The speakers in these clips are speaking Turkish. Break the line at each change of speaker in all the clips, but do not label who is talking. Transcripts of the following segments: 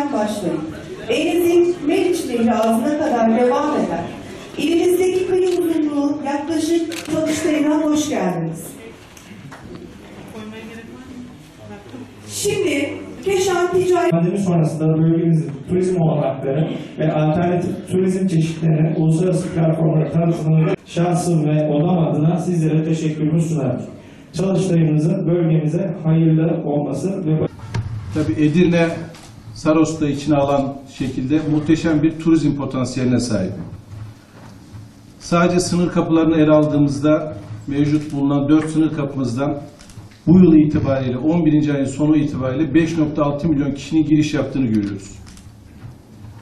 Nehri'nden başlayıp Deniz'in Meriç Nehri ağzına kadar devam eder. İlimizdeki kıyı uzunluğu yaklaşık Çalıştay'ına hoş geldiniz. Şimdi Keşan Ticaret
Pandemi sonrasında bölgemizin turizm olanakları ve alternatif turizm çeşitlerine uluslararası platformlara tanıtımında şahsım ve odam adına sizlere teşekkürümü sunarım. Çalıştayımızın bölgemize hayırlı olması ve
Tabii Edirne, Saros'ta içine alan şekilde muhteşem bir turizm potansiyeline sahip. Sadece sınır kapılarını ele aldığımızda mevcut bulunan 4 sınır kapımızdan bu yıl itibariyle 11. ayın sonu itibariyle 5.6 milyon kişinin giriş yaptığını görüyoruz.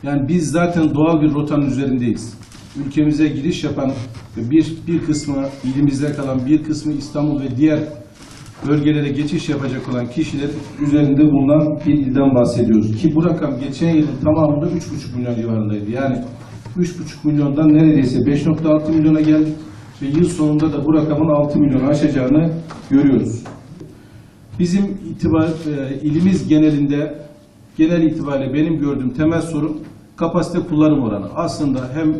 Yani biz zaten doğal bir rotanın üzerindeyiz. Ülkemize giriş yapan bir, bir kısmı ilimizde kalan bir kısmı İstanbul ve diğer bölgelere geçiş yapacak olan kişiler üzerinde bulunan bir ilden bahsediyoruz. Ki bu rakam geçen yılın tamamında 3,5 milyon civarındaydı. Yani 3,5 milyondan neredeyse 5,6 milyona geldik ve yıl sonunda da bu rakamın 6 milyonu aşacağını görüyoruz. Bizim itibar, e, ilimiz genelinde genel itibariyle benim gördüğüm temel sorun kapasite kullanım oranı. Aslında hem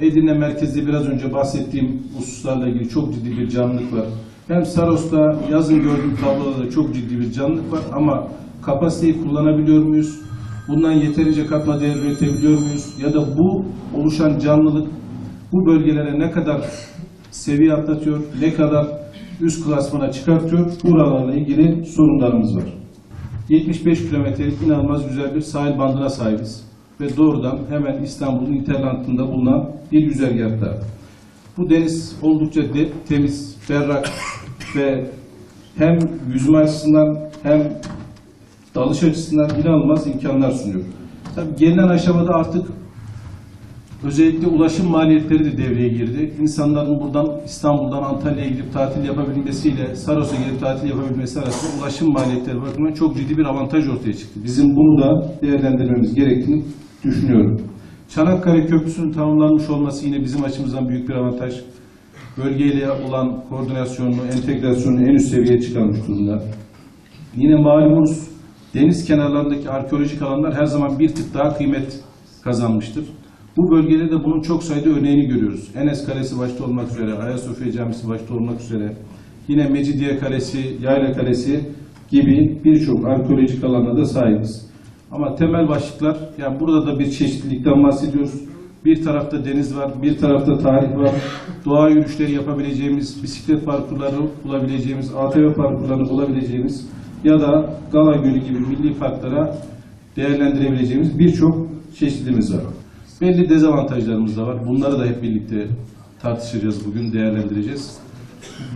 Edirne merkezde biraz önce bahsettiğim hususlarla ilgili çok ciddi bir canlılık var. Hem Saros'ta yazın gördüğüm tabloda da çok ciddi bir canlılık var ama kapasiteyi kullanabiliyor muyuz? Bundan yeterince katma değer üretebiliyor muyuz? Ya da bu oluşan canlılık bu bölgelere ne kadar seviye atlatıyor, ne kadar üst klasmana çıkartıyor, buralarla ilgili sorunlarımız var. 75 kilometrelik inanılmaz güzel bir sahil bandına sahibiz. Ve doğrudan hemen İstanbul'un interlantında bulunan bir güzergahta. Bu deniz oldukça de, temiz, berrak ve hem yüzme açısından hem dalış açısından inanılmaz imkanlar sunuyor. Tabii gelinen aşamada artık Özellikle ulaşım maliyetleri de devreye girdi. İnsanların buradan İstanbul'dan Antalya'ya gidip tatil yapabilmesiyle Saros'a gidip tatil yapabilmesi arasında ulaşım maliyetleri bakımından çok ciddi bir avantaj ortaya çıktı. Bizim bunu da değerlendirmemiz gerektiğini düşünüyorum. Çanakkale Köprüsü'nün tamamlanmış olması yine bizim açımızdan büyük bir avantaj. Bölgeyle olan koordinasyonunu, entegrasyonunu en üst seviyeye çıkarmış durumda. Yine malumunuz deniz kenarlarındaki arkeolojik alanlar her zaman bir tık daha kıymet kazanmıştır. Bu bölgede de bunun çok sayıda örneğini görüyoruz. Enes Kalesi başta olmak üzere, Ayasofya Camisi başta olmak üzere, yine Mecidiye Kalesi, Yayla Kalesi gibi birçok arkeolojik alana da sahibiz. Ama temel başlıklar, yani burada da bir çeşitlilikten bahsediyoruz. Bir tarafta deniz var, bir tarafta tarih var. Doğa yürüyüşleri yapabileceğimiz, bisiklet parkurları bulabileceğimiz, ATV parkurları bulabileceğimiz ya da Gala Gölü gibi milli parklara değerlendirebileceğimiz birçok çeşidimiz var. Belli dezavantajlarımız da var. Bunları da hep birlikte tartışacağız bugün, değerlendireceğiz.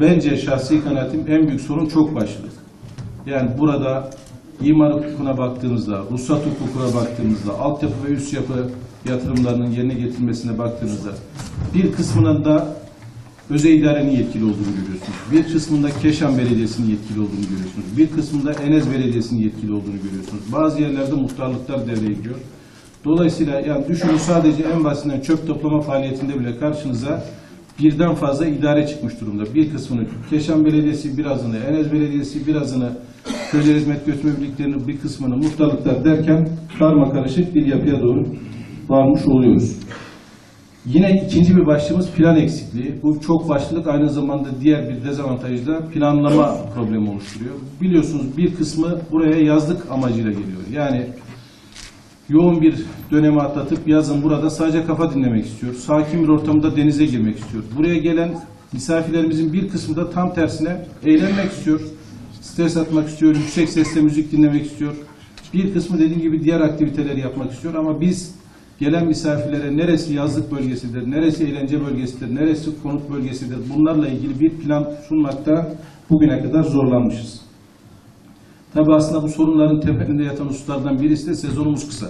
Bence şahsi kanaatim en büyük sorun çok başlı. Yani burada imar hukukuna baktığımızda, ruhsat hukukuna baktığımızda, altyapı ve üst yapı yatırımlarının yerine getirilmesine baktığımızda bir kısmının da özel idarenin yetkili olduğunu görüyorsunuz. Bir kısmında Keşan Belediyesi'nin yetkili olduğunu görüyorsunuz. Bir kısmında Enes Belediyesi'nin yetkili olduğunu görüyorsunuz. Bazı yerlerde muhtarlıklar devreye giriyor. Dolayısıyla yani düşünün sadece en basitinden çöp toplama faaliyetinde bile karşınıza birden fazla idare çıkmış durumda. Bir kısmını Keşan Belediyesi, birazını Enes Belediyesi, birazını Köylere Hizmet Götürme Birliklerinin bir kısmını muhtarlıklar derken karma karışık bir yapıya doğru varmış oluyoruz. Yine ikinci bir başlığımız plan eksikliği. Bu çok başlılık aynı zamanda diğer bir dezavantajla planlama problemi oluşturuyor. Biliyorsunuz bir kısmı buraya yazlık amacıyla geliyor. Yani yoğun bir dönemi atlatıp yazın burada sadece kafa dinlemek istiyor. Sakin bir ortamda denize girmek istiyor. Buraya gelen misafirlerimizin bir kısmı da tam tersine eğlenmek istiyor. Stres atmak istiyor, yüksek sesle müzik dinlemek istiyor. Bir kısmı dediğim gibi diğer aktiviteleri yapmak istiyor ama biz gelen misafirlere neresi yazlık bölgesidir, neresi eğlence bölgesidir, neresi konut bölgesidir bunlarla ilgili bir plan sunmakta bugüne kadar zorlanmışız. Tabi aslında bu sorunların temelinde yatan hususlardan birisi de sezonumuz kısa.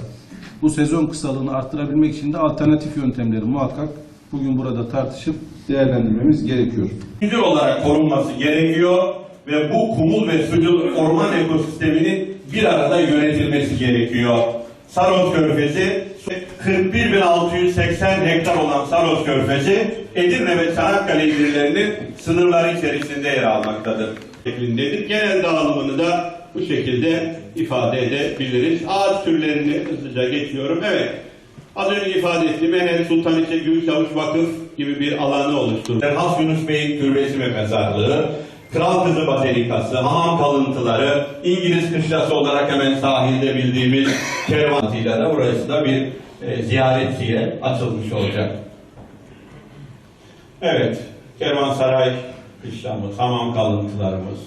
Bu sezon kısalığını arttırabilmek için de alternatif yöntemleri muhakkak bugün burada tartışıp değerlendirmemiz gerekiyor.
Müdür olarak korunması gerekiyor ve bu kumul ve sucul orman ekosisteminin bir arada yönetilmesi gerekiyor. Saros Körfezi 41.680 hektar olan Saros Körfezi Edirne ve Çanakkale illerinin sınırları içerisinde yer almaktadır. şeklindedir. Genel dağılımını da bu şekilde ifade edebiliriz. Ağaç türlerini hızlıca geçiyorum. Evet. Az önce ifade ettiğim Enes Sultaniçe Gümüşhavuç Vakıf gibi bir alanı oluşturdu. Has Yunus Bey'in türbesi ve mezarlığı, Kral Kızı Bazilikası, hamam kalıntıları, İngiliz kışlası olarak hemen sahilde bildiğimiz kervanıyla da burası da bir e, ziyaretçiye açılmış olacak. Evet, Kervansaray kışlamız, hamam kalıntılarımız,